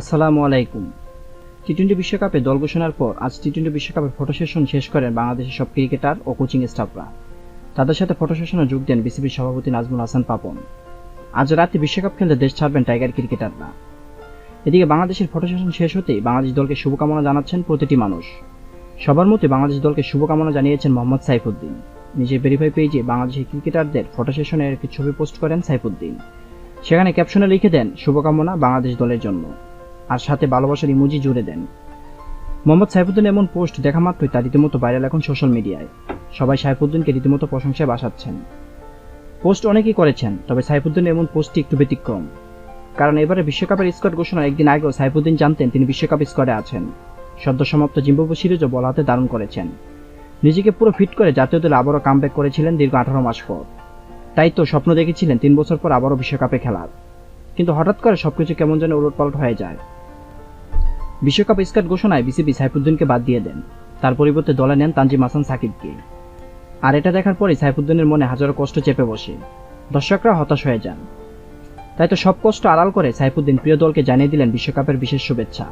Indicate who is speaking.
Speaker 1: আসসালামু আলাইকুম। T twenty বিশ্বকাপে দল ঘোষণার পর আজ টি টোয়েন্টি বিশ্বকাপের ফটো সেশন শেষ করেন বাংলাদেশের সব ক্রিকেটার ও কোচিং স্টাফরা। তাদের সাথে ফটো সেশনে যোগ দেন বিসিবির সভাপতি নাজমুল হাসান পাপন। আজ রাতে বিশ্বকাপ খেলতে দেশ ছাড়বেন টাইগার ক্রিকেটাররা। এদিকে বাংলাদেশের ফটো সেশন শেষ হতেই বাংলাদেশ দলকে শুভকামনা জানাচ্ছেন প্রতিটি মানুষ। সবার মতে বাংলাদেশ দলকে শুভকামনা জানিয়েছেন মোহাম্মদ সাইফুদ্দিন। নিজের ভেরিফাই পেজে বাংলাদেশের ক্রিকেটারদের ফটো সেশনের একটি ছবি পোস্ট করেন সাইফুদ্দিন। সেখানে ক্যাপশনে লিখে দেন, শুভকামনা বাংলাদেশ দলের জন্য। আর সাথে ভালোবাসার ইমোজি জুড়ে দেন। মোহাম্মদ সাইফুদ্দিন এমন পোস্ট দেখা মাত্রই তা রীতিমতো ভাইরাল এখন সোশ্যাল মিডিয়ায়। সবাই সাইফুদ্দিনকে রীতিমতো প্রশংসায় বাসাচ্ছেন। পোস্ট অনেকেই করেছেন, তবে সাইফুদ্দিনের এমন পোস্টটি একটু ব্যতিক্রম। কারণ এবারে বিশ্বকাপের স্কোয়াড ঘোষণার একদিন আগেও সাইফুদ্দিন জানতেন তিনি বিশ্বকাপ স্কোয়াডে আছেন। সদ্য সমাপ্ত জিম্বাবু সিরিজও বল হাতে দারুণ করেছেন। নিজেকে পুরো ফিট করে জাতীয় দলে আবারও কামব্যাক করেছিলেন দীর্ঘ আঠারো মাস পর। তাই তো স্বপ্ন দেখেছিলেন তিন বছর পর আবারও বিশ্বকাপে খেলার। কিন্তু হঠাৎ করে সবকিছু কেমন যেন উলটপালট হয়ে যায়। বিশ্বকাপ স্কাট ঘোষণায় বিসিবি সাইফুদ্দিনকে বাদ দিয়ে দেন। তার পরিবর্তে দলে নেন তানজিম হাসান সাকিবকে। আর এটা দেখার পরে সাইফুদ্দিনের মনে হাজারো কষ্ট চেপে বসে। দর্শকরা হতাশ হয়ে যান। তাই তো সব কষ্ট আড়াল করে সাইফুদ্দিন প্রিয় দলকে জানিয়ে দিলেন বিশ্বকাপের বিশেষ শুভেচ্ছা।